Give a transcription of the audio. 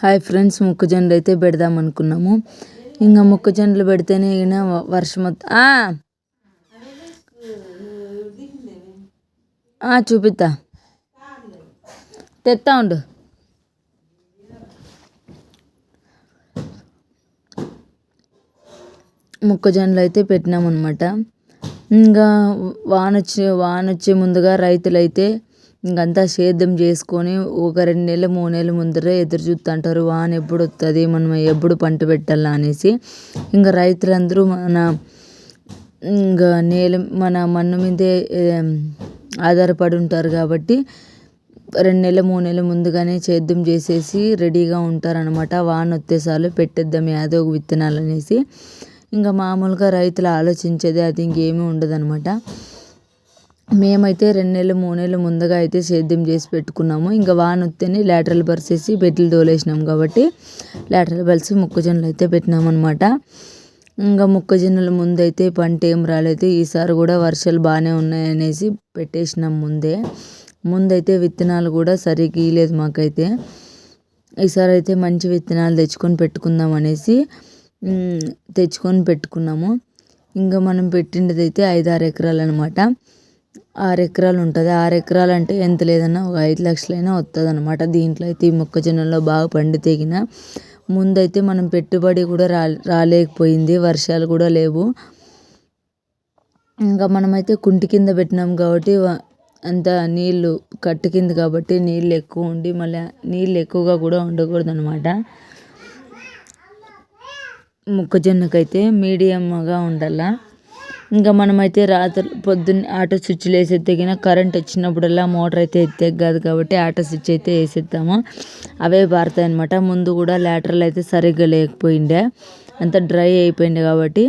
Hi friends మొక్కజొన్నలు అయితే పెడదాం అనుకున్నాము. ఇంకా మొక్కజొన్నలు పెడితేనే ఈయన వర్షం చూపిస్తా తెత్తా ఉండు. మొక్కజొన్నలు అయితే పెట్టినామన్నమాట. ఇంకా వాన వచ్చే వాన వచ్చే ముందుగా రైతులైతే ఇంకంతా సేద్యం చేసుకొని ఒక రెండు నెలలు మూడు నెలల ముందరే ఎదురు చూస్తుంటారు వాన ఎప్పుడు వస్తుంది మనం ఎప్పుడు పంట పెట్టాలా అనేసి. ఇంకా రైతులందరూ మన ఇంకా నేల మన మన్ను మీదే ఆధారపడి ఉంటారు కాబట్టి రెండు నెలలు మూడు నెలల ముందుగానే సేద్యం చేసేసి రెడీగా ఉంటారనమాట వాన వచ్చేసాలు పెట్టేద్దాం యాదో ఒక విత్తనాలు అనేసి. ఇంకా మామూలుగా రైతులు ఆలోచించేది అది ఇంకేమీ ఉండదనమాట మేమైతే రెండు నెలలు మూడు నెలలు ముందుగా అయితే సేద్యం చేసి పెట్టుకున్నాము. ఇంకా వాన వస్తేనే లేటరల్ పరిచేసి బెడ్లు తోలేసినాం కాబట్టి లేటరల్ పరిచి మొక్కజొన్నలు అయితే పెట్టినామన్నమాట. ఇంకా మొక్కజొన్నల ముందైతే పంట ఏం రాలేదు. ఈసారి కూడా వర్షాలు బాగానే ఉన్నాయనేసి పెట్టేసినాం ముందే. ముందైతే విత్తనాలు కూడా సరిగ్గా ఇయలేదు మాకైతే. ఈసారి అయితే మంచి విత్తనాలు తెచ్చుకొని పెట్టుకుందాం అనేసి తెచ్చుకొని పెట్టుకున్నాము. ఇంకా మనం పెట్టిండేది ఐదారు ఎకరాలు అనమాట ఆరు ఎకరాలు ఉంటుంది. ఆరు ఎకరాలు అంటే ఎంత లేదన్నా ఒక ఐదు లక్షలైనా వస్తుంది అనమాట దీంట్లో అయితే ఈ మొక్కజొన్నలో బాగా పండి తెగిన. ముందైతే మనం పెట్టుబడి కూడా రా రాలేకపోయింది. వర్షాలు కూడా లేవు. ఇంకా మనమైతే కుంటి కింద పెట్టినాం కాబట్టి అంత నీళ్ళు కట్టు కింద కాబట్టి నీళ్ళు ఎక్కువ ఉండి మళ్ళీ నీళ్ళు ఎక్కువగా కూడా ఉండకూడదు అనమాట మొక్కజొన్నకైతే మీడియంగా ఉండాల. ఇంకా మనమైతే రాత్రి పొద్దున్న ఆటో స్విచ్లు వేసి కరెంట్ వచ్చినప్పుడల్లా మోటార్ అయితే ఎత్తే కాదు కాబట్టి ఆటో స్విచ్ అయితే వేసేద్దాము. అవే పారుతాయి అనమాట ముందు కూడా లాటరల్ అయితే సరిగ్గా లేకపోయిండే. అంత డ్రై అయిపోయింది కాబట్టి